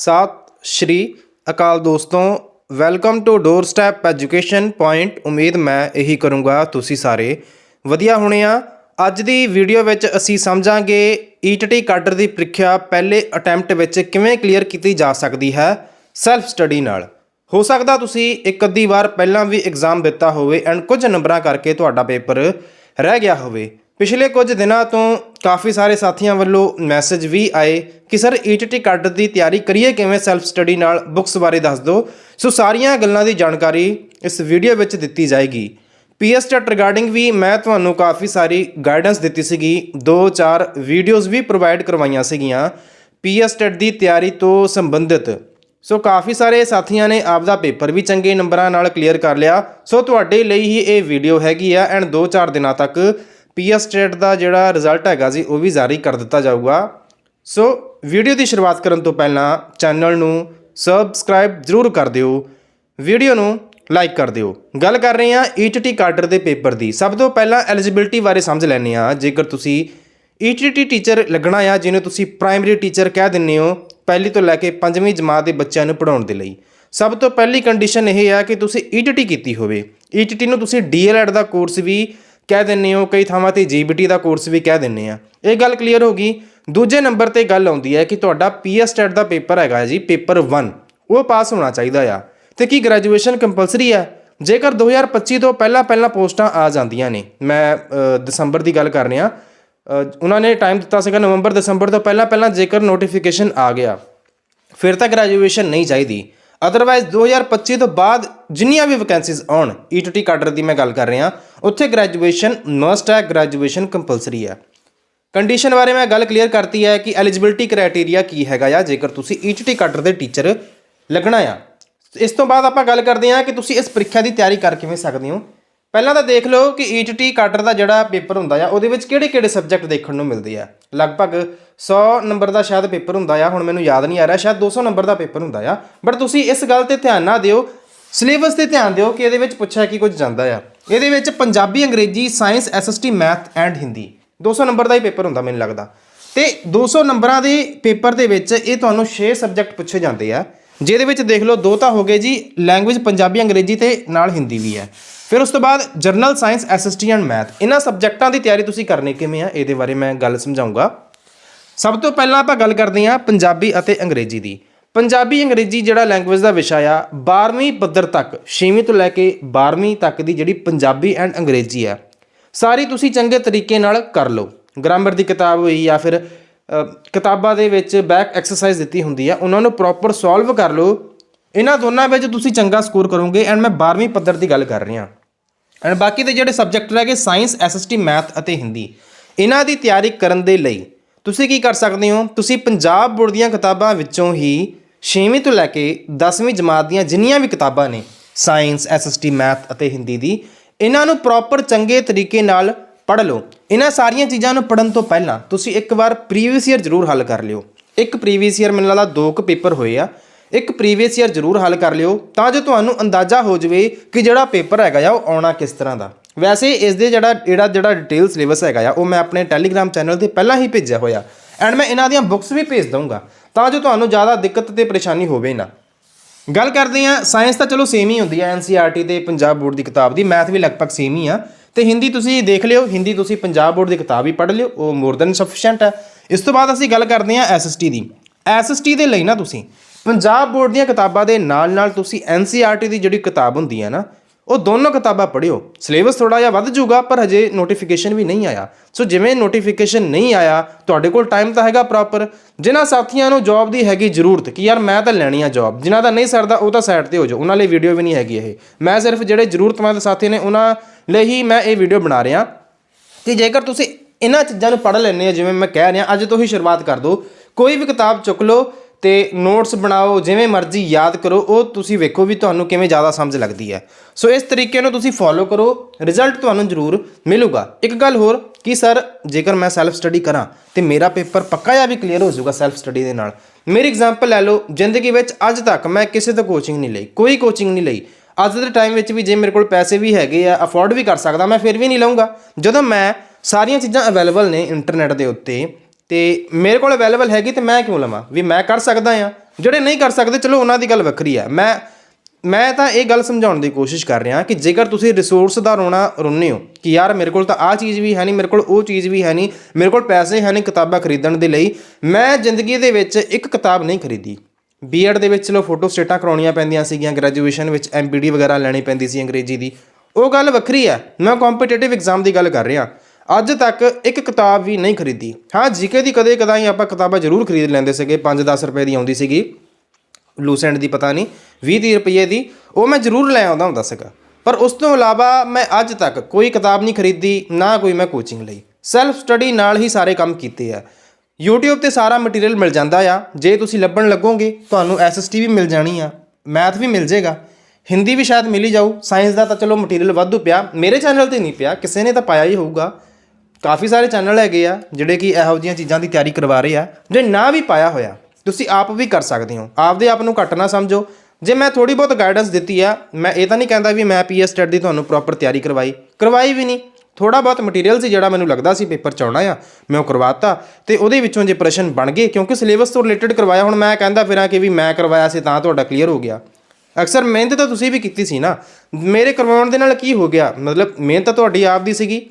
ਸਤਿ ਸ਼੍ਰੀ ਅਕਾਲ ਦੋਸਤੋ, welcome to doorstep education point. ਉਮੀਦ ਮੈਂ ਇਹੀ ਕਰੂੰਗਾ ਤੁਸੀਂ ਸਾਰੇ। ਵਧੀਆ ਹੋਣੇ ਆ। ਅੱਜ ਦੀ ਵੀਡੀਓ ਵਿੱਚ ਅਸੀਂ ਸਮਝਾਂਗੇ ਈਟੀਟੀ ਕਾਡਰ ਦੀ ਪ੍ਰੀਖਿਆ ਪਹਿਲੇ ਅਟੈਂਪਟ ਵਿੱਚ ਕਿਵੇਂ ਕਲੀਅਰ ਕੀਤੀ ਜਾ ਸਕਦੀ ਹੈ ਸੈਲਫ ਸਟੱਡੀ ਨਾਲ। ਹੋ ਸਕਦਾ ਤੁਸੀਂ ਇੱਕ ਅੱਧੀ ਵਾਰ ਪਹਿਲਾਂ ਵੀ ਐਗਜ਼ਾਮ ਦਿੱਤਾ ਹੋਵੇ ਐਂਡ ਕੁਝ ਨੰਬਰਾਂ ਕਰਕੇ ਤੁਹਾਡਾ ਪੇਪਰ ਰਹਿ ਗਿਆ ਹੋਵੇ। ਪਿਛਲੇ ਕੁਝ ਦਿਨਾਂ ਤੋਂ ਕਾਫੀ ਸਾਰੇ ਸਾਥੀਆਂ ਵੱਲੋਂ ਮੈਸੇਜ ਵੀ ਆਏ ਕਿ, ਸਰ ਈਟੀਟੀ ਕੱਟ ਦੀ ਤਿਆਰੀ ਕਰੀਏ ਕਿਵੇਂ ਸੈਲਫ ਸਟੱਡੀ ਨਾਲ ਬੁੱਕਸ ਬਾਰੇ ਦੱਸ ਦਿਓ? ਸੋ ਸਾਰੀਆਂ ਗੱਲਾਂ ਦੀ ਜਾਣਕਾਰੀ ਇਸ ਵੀਡੀਓ ਵਿੱਚ ਦਿੱਤੀ ਜਾਏਗੀ। ਪੀਐਸ ਟੈਟ ਰਿਗਾਰਡਿੰਗ ਵੀ ਮੈਂ ਤੁਹਾਨੂੰ ਕਾਫੀ ਸਾਰੀ ਗਾਈਡੈਂਸ ਦਿੱਤੀ ਸੀਗੀ। 2-4 ਵੀਡੀਓਜ਼ ਵੀ ਪ੍ਰੋਵਾਈਡ ਕਰਵਾਈਆਂ ਸੀਗੀਆਂ ਪੀਐਸ ਟੈਟ ਦੀ ਤਿਆਰੀ ਤੋਂ ਸੰਬੰਧਿਤ। ਸੋ ਕਾਫੀ ਸਾਰੇ ਸਾਥੀਆਂ ਨੇ ਆਪਦਾ ਪੇਪਰ ਵੀ ਚੰਗੇ ਨੰਬਰਾਂ ਨਾਲ ਕਲੀਅਰ ਕਰ ਲਿਆ। ਸੋ ਤੁਹਾਡੇ ਲਈ ਹੀ ਇਹ ਵੀਡੀਓ ਹੈਗੀ ਆ, ਐਂਡ 2-4 ਦਿਨਾਂ ਤੱਕ ਪੀਐਸ ਸਟੇਟ ਦਾ ਜਿਹੜਾ ਰਿਜ਼ਲਟ ਹੈਗਾ ਜੀ, ਉਹ ਵੀ ਜਾਰੀ ਕਰ ਦਿੱਤਾ ਜਾਊਗਾ। ਸੋ ਵੀਡੀਓ ਦੀ ਸ਼ੁਰੂਆਤ ਕਰਨ ਤੋਂ ਪਹਿਲਾਂ ਚੈਨਲ ਨੂੰ ਸਬਸਕ੍ਰਾਈਬ ਜ਼ਰੂਰ ਕਰ ਦਿਓ। ਵੀਡੀਓ ਨੂੰ ਲਾਈਕ ਕਰ ਦਿਓ। ਗੱਲ ਕਰ ਰਹੇ ਹਾਂ ਈਟੀਟੀ ਕਾਡਰ ਦੇ ਪੇਪਰ ਦੀ। ਸਭ ਤੋਂ ਪਹਿਲਾਂ ਐਲੀਜੀਬਿਲਟੀ ਬਾਰੇ ਸਮਝ ਲੈਂਦੇ ਆ ਜੇਕਰ ਤੁਸੀਂ ਈਟੀਟੀ ਟੀਚਰ ਲੱਗਣਾ ਆ, ਜਿਹਨੂੰ ਤੁਸੀਂ ਪ੍ਰਾਇਮਰੀ ਟੀਚਰ ਕਹਿ ਦਿੰਦੇ ਹੋ, ਪਹਿਲੀ ਤੋਂ ਲੈ ਕੇ ਪੰਜਵੀਂ ਜਮਾਤ ਦੇ ਬੱਚਿਆਂ ਨੂੰ ਪੜਾਉਣ ਦੇ ਲਈ। ਸਭ ਤੋਂ ਪਹਿਲੀ ਕੰਡੀਸ਼ਨ ਇਹ ਆ ਕਿ ਤੁਸੀਂ ਈਟੀਟੀ ਕੀਤੀ ਹੋਵੇ। ਈਟੀਟੀ ਨੂੰ ਤੁਸੀਂ ਡੀਐਲਐਡ ਦਾ ਕੋਰਸ ਵੀ ਕਹਿ ਦਿੰਦੇ ਹੋ, ਕਈ ਥਾਵਾਂ ਤੇ ਜੀਬੀਟੀ ਦਾ ਕੋਰਸ ਵੀ ਕਹਿ ਦਿੰਦੇ ਆ। ਇਹ ਗੱਲ ਕਲੀਅਰ ਹੋ ਗਈ। ਦੂਜੇ ਨੰਬਰ ਤੇ ਗੱਲ ਆਉਂਦੀ ਹੈ ਕਿ ਤੁਹਾਡਾ ਪੀਐਸ ਟੈਟ ਦਾ ਪੇਪਰ ਹੈਗਾ ਜੀ, ਪੇਪਰ 1 ਉਹ ਪਾਸ ਹੋਣਾ ਚਾਹੀਦਾ ਆ। ਤੇ ਕੀ ਗ੍ਰੈਜੂਏਸ਼ਨ ਕੰਪਲਸਰੀ ਹੈ ਜੇਕਰ 2025 ਤੋਂ ਪਹਿਲਾਂ ਪਹਿਲਾਂ ਪੋਸਟਾਂ ਆ ਜਾਂਦੀਆਂ ਨੇ, ਮੈਂ ਦਸੰਬਰ ਦੀ ਗੱਲ ਕਰ ਰਿਹਾ। ਉਹਨਾਂ ਨੇ ਟਾਈਮ ਦਿੱਤਾ ਸੀਗਾ ਨਵੰਬਰ ਦਸੰਬਰ ਤੋਂ ਪਹਿਲਾਂ ਪਹਿਲਾਂ ਜੇਕਰ ਨੋਟੀਫਿਕੇਸ਼ਨ ਆ ਗਿਆ, ਫਿਰ ਤਾਂ ਗ੍ਰੈਜੂਏਸ਼ਨ ਨਹੀਂ ਚਾਹੀਦੀ। ਅਦਰਵਾਈਜ਼ 2025 ਤੋਂ ਬਾਅਦ ਜਿੰਨੀਆਂ ਵੀ ਵੈਕੈਂਸੀਜ਼ ਆਉਣ e ਈਟੀਟੀ ਕਾਡਰ ਦੀ ਮੈਂ ਗੱਲ ਕਰ ਰਿਹਾ, ਉੱਥੇ ਗ੍ਰੈਜੂਏਸ਼ਨ ਮਸਟ ਹੈ ਗ੍ਰੈਜੂਏਸ਼ਨ ਕੰਪਲਸਰੀ ਹੈ। ਕੰਡੀਸ਼ਨ ਬਾਰੇ ਮੈਂ ਗੱਲ ਕਲੀਅਰ ਕਰਤੀ ਹੈ ਕਿ ਐਲੀਜੀਬਿਲਟੀ ਕ੍ਰਾਈਟੇਰੀਆ ਕੀ ਹੈਗਾ ਆ, ਜੇਕਰ ਤੁਸੀਂ e ਈਟੀਟੀ ਕਾਡਰ ਦੇ ਟੀਚਰ ਲੱਗਣਾ ਆ। ਇਸ ਤੋਂ ਬਾਅਦ ਆਪਾਂ ਗੱਲ ਕਰਦੇ ਹਾਂ ਕਿ ਤੁਸੀਂ ਇਸ ਪ੍ਰੀਖਿਆ ਦੀ ਤਿਆਰੀ ਕਰ ਕਿਵੇਂ ਸਕਦੇ ਹੋ। ਪਹਿਲਾਂ ਤਾਂ ਦੇਖ ਲਓ ਕਿ e ਈਟੀਟੀ ਕਾਡਰ ਦਾ ਜਿਹੜਾ ਪੇਪਰ ਹੁੰਦਾ ਆ, ਉਹਦੇ ਵਿੱਚ ਕਿਹੜੇ-ਕਿਹੜੇ ਸਬਜੈਕਟ ਦੇਖਣ ਨੂੰ ਮਿਲਦੇ ਆ। ਲਗਭਗ 100 ਨੰਬਰ ਦਾ ਸ਼ਾਇਦ ਪੇਪਰ ਹੁੰਦਾ ਆ, ਹੁਣ ਮੈਨੂੰ ਯਾਦ ਨਹੀਂ ਆ ਰਿਹਾ, ਸ਼ਾਇਦ 200 ਨੰਬਰ ਦਾ ਪੇਪਰ ਹੁੰਦਾ ਆ। ਬਟ ਤੁਸੀਂ ਇਸ ਗੱਲ ਤੇ ਧਿਆਨ ਨਾ ਦਿਓ, ਸਿਲੇਬਸ ਤੇ ਧਿਆਨ ਦਿਓ ਕਿ ਇਹਦੇ ਵਿੱਚ ਪੁੱਛਿਆ ਕੀ ਕੁਝ ਜਾਂਦਾ ਆ। ਇਹਦੇ ਵਿੱਚ Punjabi, Angrezi, science SST math and Hindi 200 number ਦਾ ਹੀ ਪੇਪਰ ਹੁੰਦਾ ਮੈਨੂੰ ਲੱਗਦਾ। ਤੇ 200 ਨੰਬਰਾਂ ਦੇ ਪੇਪਰ ਦੇ ਵਿੱਚ ਇਹ ਤੁਹਾਨੂੰ 6 ਸਬਜੈਕਟ ਪੁੱਛੇ ਜਾਂਦੇ ਆ। ਜਿਹਦੇ ਵਿੱਚ ਦੇਖ ਲਓ ਦੋ ਤਾਂ ਹੋ ਗਏ ਜੀ ਲੈਂਗੁਏਜ ਪੰਜਾਬੀ, ਅੰਗਰੇਜ਼ੀ ਤੇ ਨਾਲ ਹਿੰਦੀ ਵੀ ਹੈ। ਫਿਰ ਉਸ ਤੋਂ ਬਾਅਦ general science SST and math ਇਹਨਾਂ ਸਬਜੈਕਟਾਂ ਦੀ ਤਿਆਰੀ ਤੁਸੀਂ ਕਰਨੀ ਕਿਵੇਂ ਆ, ਇਹਦੇ ਬਾਰੇ ਮੈਂ ਗੱਲ ਸਮਝਾਉਂਗਾ। ਸਭ ਤੋਂ ਪਹਿਲਾਂ ਆਪਾਂ ਗੱਲ ਕਰਦੇ ਹਾਂ ਪੰਜਾਬੀ ਅਤੇ ਅੰਗਰੇਜ਼ੀ ਦੀ। ਪੰਜਾਬੀ, ਅੰਗਰੇਜ਼ੀ ਜਿਹੜਾ ਲੈਂਗੁਏਜ ਦਾ ਵਿਸ਼ਾ ਆ 12ਵੀਂ ਪੱਧਰ ਤੱਕ 6ਵੀਂ ਤੋਂ ਲੈ ਕੇ 12ਵੀਂ ਤੱਕ ਦੀ ਜਿਹੜੀ ਪੰਜਾਬੀ ਐਂਡ ਅੰਗਰੇਜ਼ੀ ਆ ਸਾਰੀ ਤੁਸੀਂ ਚੰਗੇ ਤਰੀਕੇ ਨਾਲ ਕਰ ਲਓ। ਗ੍ਰਾਮਰ ਦੀ ਕਿਤਾਬ ਹੋਈ ਜਾਂ ਫਿਰ ਕਿਤਾਬਾਂ ਦੇ ਵਿੱਚ ਬੈਕ ਐਕਸਰਸਾਈਜ਼ ਦਿੱਤੀ ਹੁੰਦੀ ਆ, ਉਹਨਾਂ ਨੂੰ ਪ੍ਰੋਪਰ ਸੋਲਵ ਕਰ ਲਓ। ਇਹਨਾਂ ਦੋਨਾਂ ਵਿੱਚ ਤੁਸੀਂ ਚੰਗਾ ਸਕੋਰ ਕਰੋਗੇ ਐਂਡ ਮੈਂ 12ਵੀਂ ਪੱਧਰ ਦੀ ਗੱਲ ਕਰ ਰਿਹਾ। ਐਂਡ ਬਾਕੀ ਦੇ ਜਿਹੜੇ ਸਬਜੈਕਟ ਰਹਿ ਗਏ ਸਾਇੰਸ ਐਸਐਸਟੀ ਮੈਥ ਅਤੇ ਹਿੰਦੀ। ਇਹਨਾਂ ਦੀ ਤਿਆਰੀ ਕਰਨ ਦੇ ਲਈ ਤੁਸੀਂ ਕੀ ਕਰ ਸਕਦੇ ਹੋ? ਤੁਸੀਂ ਪੰਜਾਬ ਬੋਰਡ ਦੀਆਂ ਕਿਤਾਬਾਂ ਵਿੱਚੋਂ ਹੀ 6ਵੀਂ ਤੋਂ ਲੈ ਕੇ 10ਵੀਂ ਜਮਾਤ ਦੀਆਂ ਜਿੰਨੀਆਂ ਵੀ ਕਿਤਾਬਾਂ ਨੇ ਸਾਇੰਸ ਐਸਐਸਟੀ ਮੈਥ ਅਤੇ ਹਿੰਦੀ ਦੀ, ਇਹਨਾਂ ਨੂੰ ਪ੍ਰੋਪਰ ਚੰਗੇ ਤਰੀਕੇ ਨਾਲ ਪੜ੍ਹ ਲਓ। ਇਹਨਾਂ ਸਾਰੀਆਂ ਚੀਜ਼ਾਂ ਨੂੰ ਪੜਨ ਤੋਂ ਪਹਿਲਾਂ ਤੁਸੀਂ ਇੱਕ ਵਾਰ ਪ੍ਰੀਵੀਅਸ ਈਅਰ ਜ਼ਰੂਰ ਹੱਲ ਕਰ ਲਿਓ। ਇੱਕ ਪ੍ਰੀਵੀਅਸ ਈਅਰ ਮੈਨੂੰ ਲੱਗਦਾ ਦੋ ਕੁ ਪੇਪਰ ਹੋਏ ਆ। ਇੱਕ ਪ੍ਰੀਵੀਅਸ ਈਅਰ ਜ਼ਰੂਰ ਹੱਲ ਕਰ ਲਿਓ ਤਾਂ ਜੋ ਤੁਹਾਨੂੰ ਅੰਦਾਜ਼ਾ ਹੋ ਜਾਵੇ ਕਿ ਜਿਹੜਾ ਪੇਪਰ ਹੈਗਾ ਆ ਉਹ ਆਉਣਾ ਕਿਸ ਤਰ੍ਹਾਂ ਦਾ। ਵੈਸੇ ਇਸ ਦੇ ਜਿਹੜਾ ਜਿਹੜਾ ਜਿਹੜਾ ਡਿਟੇਲ ਸਿਲੇਬਸ ਹੈਗਾ ਆ, ਉਹ ਮੈਂ ਆਪਣੇ ਟੈਲੀਗ੍ਰਾਮ ਚੈਨਲ ਤੇ ਪਹਿਲਾਂ ਹੀ ਭੇਜਿਆ ਹੋਇਆ। ਐਂਡ ਮੈਂ ਇਹਨਾਂ ਦੀਆਂ ਬੁੱਕਸ ਵੀ ਭੇਜ ਦਊਂਗਾ ਤਾਂ ਜੋ ਤੁਹਾਨੂੰ ਜ਼ਿਆਦਾ ਦਿੱਕਤ ਤੇ ਪਰੇਸ਼ਾਨੀ ਹੋਵੇ ਨਾ। ਗੱਲ ਕਰਦੇ ਆ ਸਾਇੰਸ ਤਾਂ ਚਲੋ ਸੇਮ ਹੀ ਹੁੰਦੀ ਹੈ ਐਨਸੀਆਰਟੀ ਤੇ ਪੰਜਾਬ ਬੋਰਡ ਦੀ ਕਿਤਾਬ ਦੀ ਮੈਥ ਵੀ ਲਗਭਗ ਸੇਮ ਹੀ ਆ। ਤੇ ਹਿੰਦੀ ਤੁਸੀਂ ਦੇਖ ਲਿਓ, ਹਿੰਦੀ ਤੁਸੀਂ ਪੰਜਾਬ ਬੋਰਡ ਦੀ ਕਿਤਾਬ ਹੀ ਪੜ੍ਹ ਲਿਓ, ਉਹ ਮੋਰ ਦੈਨ ਸਫੀਸ਼ੀਐਂਟ ਹੈ। ਇਸ ਤੋਂ ਬਾਅਦ ਅਸੀਂ ਗੱਲ ਕਰਦੇ ਆ ਐਸਐਸਟੀ ਦੀ। ਐਸਐਸਟੀ ਦੇ ਲਈ ਨਾ ਤੁਸੀਂ, ਪੰਜਾਬ ਬੋਰਡ ਦੀਆਂ ਕਿਤਾਬਾਂ ਦੇ ਨਾਲ ਨਾਲ ਤੁਸੀਂ ਐਨਸੀਆਰਟੀ ਦੀ ਜਿਹੜੀ ਕਿਤਾਬ ਹੁੰਦੀ ਹੈ ਨਾ ਉਹ ਦੋਨੋਂ ਕਿਤਾਬਾਂ ਪੜ੍ਹਿਓ। ਸਿਲੇਬਸ ਥੋੜਾ ਜਿਹਾ ਵੱਧ ਜਾਊਗਾ, ਪਰ ਹਜੇ ਨੋਟੀਫਿਕੇਸ਼ਨ ਵੀ ਨਹੀਂ ਆਇਆ। ਸੋ ਜਿਵੇਂ ਨੋਟੀਫਿਕੇਸ਼ਨ ਨਹੀਂ ਆਇਆ, ਤੁਹਾਡੇ ਕੋਲ ਟਾਈਮ ਤਾਂ ਹੈਗਾ ਪ੍ਰੋਪਰ ਜਿਨ੍ਹਾਂ ਸਾਥੀਆਂ ਨੂੰ ਜੌਬ ਦੀ ਹੈਗੀ ਜ਼ਰੂਰਤ ਕਿ ਯਾਰ ਮੈਂ ਤਾਂ ਲੈਣੀ ਆ ਜੌਬ ਜਿਨ੍ਹਾਂ ਦਾ ਨਹੀਂ ਸਰਦਾ ਉਹ ਤਾਂ ਸਾਈਡ ਤੇ ਹੋ ਜਾਓ। ਉਹਨਾਂ ਲਈ ਵੀਡੀਓ ਵੀ ਨਹੀਂ ਹੈਗੀ ਇਹ। ਮੈਂ ਸਿਰਫ ਜਿਹੜੇ ਜ਼ਰੂਰਤਮੰਦ ਸਾਥੀ ਨੇ, ਉਹਨਾਂ ਲਈ ਹੀ ਮੈਂ ਇਹ ਵੀਡੀਓ ਬਣਾ ਰਿਹਾ ਕਿ ਜੇਕਰ ਤੁਸੀਂ ਇਹਨਾਂ ਚੀਜ਼ਾਂ ਨੂੰ ਪੜ੍ਹ ਲੈਂਦੇ ਹੋ ਜਿਵੇਂ ਮੈਂ ਕਹਿ ਰਿਹਾ, ਅੱਜ ਤੋਂ ਹੀ ਸ਼ੁਰੂਆਤ ਕਰ ਦਿਓ। ਕੋਈ ਵੀ ਕਿਤਾਬ ਚੁੱਕ ਲਓ ਤੇ ਨੋਟਸ ਬਣਾਓ, ਜਿਵੇਂ ਮਰਜ਼ੀ ਯਾਦ ਕਰੋ, ਉਹ ਤੁਸੀਂ ਵੇਖੋ ਵੀ ਤੁਹਾਨੂੰ ਕਿਵੇਂ ਜ਼ਿਆਦਾ ਸਮਝ ਲੱਗਦੀ ਹੈ। ਸੋ ਇਸ ਤਰੀਕੇ ਨੂੰ ਤੁਸੀਂ ਫੋਲੋ ਕਰੋ ਰਿਜ਼ਲਟ ਤੁਹਾਨੂੰ ਜ਼ਰੂਰ ਮਿਲੂਗਾ। ਇੱਕ ਗੱਲ ਹੋਰ, ਕਿ ਸਰ ਜੇਕਰ ਮੈਂ ਸੈਲਫ ਸਟੱਡੀ ਕਰਾਂ, ਤੇ ਮੇਰਾ ਪੇਪਰ ਪੱਕਾ ਜਾਂ ਵੀ ਕਲੀਅਰ ਹੋ ਜਾਊਗਾ ਸੈਲਫ ਸਟੱਡੀ ਦੇ ਨਾਲ। ਮੇਰੀ ਐਗਜ਼ਾਮਪਲ ਲੈ ਲਓ, ਜ਼ਿੰਦਗੀ ਵਿੱਚ ਅੱਜ ਤੱਕ ਮੈਂ ਕਿਸੇ ਤੋਂ ਕੋਚਿੰਗ ਨਹੀਂ ਲਈ, ਕੋਈ ਕੋਚਿੰਗ ਨਹੀਂ ਲਈ। ਅੱਜ ਦੇ ਟਾਈਮ ਵਿੱਚ ਵੀ ਜੇ ਮੇਰੇ ਕੋਲ ਪੈਸੇ ਵੀ ਹੈਗੇ ਆ ਅਫੋਰਡ ਵੀ ਕਰ ਸਕਦਾ, ਮੈਂ ਫਿਰ ਵੀ ਨਹੀਂ ਲਵਾਂਗਾ ਜਦੋਂ ਮੈਂ ਸਾਰੀਆਂ ਚੀਜ਼ਾਂ ਅਵੇਲੇਬਲ ਨੇ ਇੰਟਰਨੈਟ ਦੇ ਉੱਤੇ ਤੇ ਮੇਰੇ ਕੋਲ ਅਵੇਲੇਬਲ ਹੈਗੀ ਤੇ ਮੈਂ ਕਿਉਂ ਲਵਾਂ? ਵੀ ਮੈਂ ਕਰ ਸਕਦਾ ਆ ਜਿਹੜੇ ਨਹੀਂ ਕਰ ਸਕਦੇ, ਚਲੋ ਉਹਨਾਂ ਦੀ ਗੱਲ ਵੱਖਰੀ ਆ ਮੈਂ ਮੈਂ ਤਾਂ ਇਹ ਗੱਲ ਸਮਝਾਉਣ ਦੀ ਕੋਸ਼ਿਸ਼ ਕਰ ਰਿਹਾ ਕਿ ਜੇਕਰ ਤੁਸੀਂ ਰਿਸੋਰਸ ਦਾ ਰੋਣਾ ਰੁੰਨੇ ਹੋ ਕਿ ਯਾਰ ਮੇਰੇ ਕੋਲ ਤਾਂ ਆਹ ਚੀਜ਼ ਵੀ ਹੈ ਨਹੀਂ, ਮੇਰੇ ਕੋਲ ਉਹ ਚੀਜ਼ ਵੀ ਹੈ ਨਹੀਂ, ਮੇਰੇ ਕੋਲ ਪੈਸੇ ਹੈ ਨਹੀਂ ਕਿਤਾਬਾਂ ਖਰੀਦਣ ਦੇ ਲਈ, ਮੈਂ ਜ਼ਿੰਦਗੀ ਦੇ ਵਿੱਚ ਇੱਕ ਕਿਤਾਬ ਨਹੀਂ ਖਰੀਦੀ। ਬੀਐਡ ਦੇ ਵਿੱਚ ਚਲੋ ਫੋਟੋ ਸਟੇਟਾਂ ਕਰਾਉਣੀਆਂ ਪੈਂਦੀਆਂ ਸੀਗੀਆਂ ਗ੍ਰੈਜੂਏਸ਼ਨ ਵਿੱਚ ਐਮਪੀਡੀ ਵਗੈਰਾ ਲੈਣੀ ਪੈਂਦੀ ਸੀ ਅੰਗਰੇਜ਼ੀ ਦੀ। ਉਹ ਗੱਲ ਵੱਖਰੀ ਹੈ। ਮੈਂ ਕੰਪੀਟੀਟਿਵ ਐਗਜ਼ਾਮ ਦੀ ਗੱਲ ਕਰ ਰਿਹਾ। ਅੱਜ ਤੱਕ ਇੱਕ ਕਿਤਾਬ ਵੀ ਨਹੀਂ ਖਰੀਦੀ। ਹਾਂ, ਜੀਕੇ ਦੀ ਕਦੇ ਕਦਾਈ ਆਪਾਂ ਕਿਤਾਬਾਂ ਜ਼ਰੂਰ ਖਰੀਦ ਲੈਂਦੇ ਸੀਗੇ 5-10 ਰੁਪਏ ਦੀ ਆਉਂਦੀ ਸੀਗੀ। ਲੂਸੈਂਟ ਦੀ ਪਤਾ ਨਹੀਂ 20 ਰੁਪਏ ਦੀ, ਉਹ ਮੈਂ ਜ਼ਰੂਰ ਲੈ ਆਉਂਦਾ ਹੁੰਦਾ ਸੀਗਾ। ਪਰ ਉਸ ਤੋਂ ਇਲਾਵਾ ਮੈਂ ਅੱਜ ਤੱਕ ਕੋਈ ਕਿਤਾਬ ਨਹੀਂ ਖਰੀਦੀ, ਨਾ ਕੋਈ ਮੈਂ ਕੋਚਿੰਗ ਲਈ। ਸੈਲਫ ਸਟੱਡੀ ਨਾਲ ਹੀ ਸਾਰੇ ਕੰਮ ਕੀਤੇ ਆ। YouTube ਤੇ ਸਾਰਾ ਮਟੀਰੀਅਲ ਮਿਲ ਜਾਂਦਾ ਆ। ਜੇ ਤੁਸੀਂ ਲੱਭਣ ਲੱਗੋਗੇ, ਤੁਹਾਨੂੰ SST ਵੀ ਮਿਲ ਜਾਣੀ ਆ। ਮੈਥ ਵੀ ਮਿਲ ਜੇਗਾ ਹਿੰਦੀ ਵੀ ਸ਼ਾਇਦ ਮਿਲੀ ਜਾਊ। ਸਾਇੰਸ ਦਾ ਤਾਂ ਚਲੋ ਮਟੀਰੀਅਲ ਵਾਧੂ ਪਿਆ। ਮੇਰੇ ਚੈਨਲ ਤੇ ਨਹੀਂ ਪਿਆ। ਕਿਸੇ ਨੇ ਤਾਂ ਪਾਇਆ ਹੀ ਹੋਊਗਾ। ਕਾਫੀ ਸਾਰੇ ਚੈਨਲ ਹੈਗੇ ਆ ਜਿਹੜੇ ਕਿ ਇਹੋ ਜਿਹੀਆਂ ਚੀਜ਼ਾਂ ਦੀ ਤਿਆਰੀ ਕਰਵਾ ਰਹੇ ਆ ਜੇ ਨਾ ਵੀ ਪਾਇਆ ਹੋਇਆ। ਤੁਸੀਂ ਆਪ ਵੀ ਕਰ ਸਕਦੇ ਹੋ। ਆਪਦੇ ਆਪ ਨੂੰ ਘੱਟ ਨਾ ਸਮਝੋ। ਜੇ ਮੈਂ ਥੋੜੀ ਬਹੁਤ ਗਾਈਡੈਂਸ ਦਿੱਤੀ ਆ, ਮੈਂ ਇਹ ਤਾਂ ਨਹੀਂ ਕਹਿੰਦਾ ਵੀ ਮੈਂ ਪੀਐਸ ਟੈਟ ਦੀ ਤੁਹਾਨੂੰ ਪ੍ਰੋਪਰ ਤਿਆਰੀ ਕਰਵਾਈ। ਕਰਵਾਈ ਵੀ ਨਹੀਂ। ਥੋੜਾ ਬਹੁਤ ਮਟੀਰੀਅਲ ਸੀ ਜਿਹੜਾ ਮੈਨੂੰ ਲੱਗਦਾ ਸੀ ਪੇਪਰ ਚ ਆਉਣਾ ਆ, ਮੈਂ ਉਹ ਕਰਵਾਤਾ। ਤੇ ਉਹਦੇ ਵਿੱਚੋਂ ਜੇ ਪ੍ਰਸ਼ਨ ਬਣ ਗਏ, ਕਿਉਂਕਿ ਸਿਲੇਬਸ ਤੋਂ ਰਿਲੇਟਡ ਕਰਵਾਇਆ, ਹੁਣ ਮੈਂ ਕਹਿੰਦਾ ਫਿਰਾਂ ਕਿ ਵੀ ਮੈਂ ਕਰਵਾਇਆ ਸੀ, ਤਾਂ ਤੁਹਾਡਾ ਕਲੀਅਰ ਹੋ ਗਿਆ। ਅਕਸਰ ਮਿਹਨਤ ਤਾਂ ਤੁਸੀਂ ਵੀ ਕੀਤੀ ਸੀ ਨਾ। ਮੇਰੇ ਕਰਵਾਉਣ ਦੇ ਨਾਲ ਕੀ ਹੋ ਗਿਆ? ਮਤਲਬ ਮਿਹਨਤ ਤਾਂ ਤੁਹਾਡੀ ਆਪ ਦੀ ਸੀਗੀ।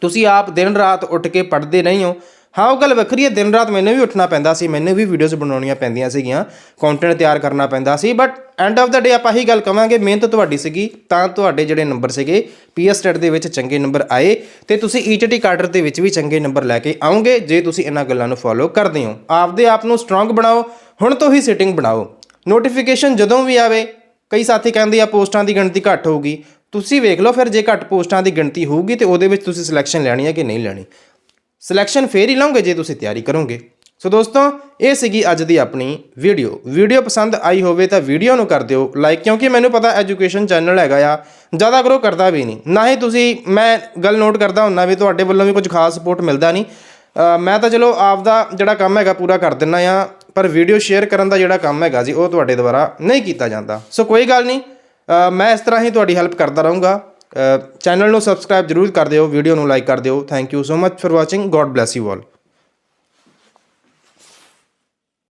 ਤੁਸੀਂ ਆਪ ਦਿਨ ਰਾਤ ਉੱਠ ਕੇ ਪੜ੍ਹਦੇ ਨਹੀਂ ਹੋ। ਹਾਂ, ਉਹ ਗੱਲ ਵੱਖਰੀ ਹੈ। ਦਿਨ ਰਾਤ ਮੈਨੂੰ ਵੀ ਉੱਠਣਾ ਪੈਂਦਾ ਸੀ। ਮੈਨੂੰ ਵੀ ਵੀਡੀਓਜ਼ ਬਣਾਉਣੀਆਂ ਪੈਂਦੀਆਂ ਸੀਗੀਆਂ। ਕੰਟੈਂਟ ਤਿਆਰ ਕਰਨਾ ਪੈਂਦਾ ਸੀ। But end of the day ਆਪਾਂ ਇਹੀ ਗੱਲ ਕਵਾਂਗੇ ਮਿਹਨਤ ਤੁਹਾਡੀ ਸੀਗੀ, ਤਾਂ ਤੁਹਾਡੇ ਜਿਹੜੇ ਨੰਬਰ ਸੀਗੇ ਪੀਐਸ ਟੈਟ ਦੇ ਵਿੱਚ ਚੰਗੇ ਨੰਬਰ ਆਏ ਤੇ ਤੁਸੀਂ ਈਟੀਟੀ ਕਾਰਡਰ ਦੇ ਵਿੱਚ ਵੀ ਚੰਗੇ ਨੰਬਰ ਲੈ ਕੇ ਆਉਂਗੇ, ਜੇ ਤੁਸੀਂ ਇਹਨਾਂ ਗੱਲਾਂ ਨੂੰ ਫੋਲੋ ਕਰਦੇ ਹੋ। ਆਪਦੇ ਆਪ ਨੂੰ ਸਟਰੋਂਗ ਬਣਾਓ, ਹੁਣ ਤੋਂ ਹੀ ਸਿਟਿੰਗ ਬਣਾਓ। ਨੋਟੀਫਿਕੇਸ਼ਨ ਜਦੋਂ ਵੀ ਆਵੇ, ਕਈ ਸਾਥੀ ਕਹਿੰਦੇ ਆ, ਪੋਸਟਾਂ ਦੀ ਗਿਣਤੀ ਘੱਟ ਹੋਊਗੀ। ਤੁਸੀਂ ਵੇਖ ਲਓ ਫਿਰ ਜੇ ਘੱਟ ਪੋਸਟਾਂ ਦੀ ਗਿਣਤੀ ਹੋਊਗੀ ਤੇ ਉਹਦੇ ਵਿੱਚ ਤੁਸੀਂ ਸਿਲੈਕਸ਼ਨ ਲੈਣੀ ਹੈ ਕਿ ਨਹੀਂ ਲੈਣੀ। ਸਿਲੈਕਸ਼ਨ ਫੇਰ ਹੀ ਲਓਗੇ ਜੇ ਤੁਸੀਂ ਤਿਆਰੀ ਕਰੋਗੇ। ਸੋ ਦੋਸਤੋ, ਇਹ ਸੀਗੀ ਅੱਜ ਦੀ ਆਪਣੀ ਵੀਡੀਓ ਵੀਡੀਓ ਪਸੰਦ ਆਈ ਹੋਵੇ ਤਾਂ ਵੀਡੀਓ ਨੂੰ ਕਰ ਦਿਓ ਲਾਈਕ ਕਿਉਂਕਿ ਮੈਨੂੰ ਪਤਾ ਐਜੂਕੇਸ਼ਨ ਚੈਨਲ ਹੈਗਾ ਆ, ਜ਼ਿਆਦਾ ਗਰੋ ਕਰਦਾ ਵੀ ਨਹੀਂ। ਨਾ ਹੀ ਤੁਸੀਂ, ਮੈਂ ਗੱਲ ਨੋਟ ਕਰਦਾ ਹੁੰਨਾ ਵੀ ਤੁਹਾਡੇ ਵੱਲੋਂ ਵੀ ਕੁਝ ਖਾਸ ਸਪੋਰਟ ਮਿਲਦਾ ਨਹੀਂ। ਮੈਂ ਤਾਂ ਚਲੋ ਆਪਦਾ ਜਿਹੜਾ ਕੰਮ ਹੈਗਾ ਪੂਰਾ ਕਰ ਦਿੰਨਾ ਆ, ਪਰ ਵੀਡੀਓ ਸ਼ੇਅਰ ਕਰਨ ਦਾ ਜਿਹੜਾ ਕੰਮ ਹੈਗਾ ਜੀ ਉਹ ਤੁਹਾਡੇ ਦੁਆਰਾ ਨਹੀਂ ਕੀਤਾ ਜਾਂਦਾ। ਸੋ ਕੋਈ ਗੱਲ ਨਹੀਂ ਮੈਂ ਇਸ ਤਰ੍ਹਾਂ ਹੀ ਤੁਹਾਡੀ ਹੈਲਪ ਕਰਦਾ ਰਹੂੰਗਾ। ਚੈਨਲ ਨੂੰ ਸਬਸਕ੍ਰਾਈਬ ਜਰੂਰ ਕਰ ਦਿਓ ਵੀਡੀਓ ਨੂੰ ਲਾਈਕ ਕਰ ਦਿਓ। Thank you so much for watching God bless you all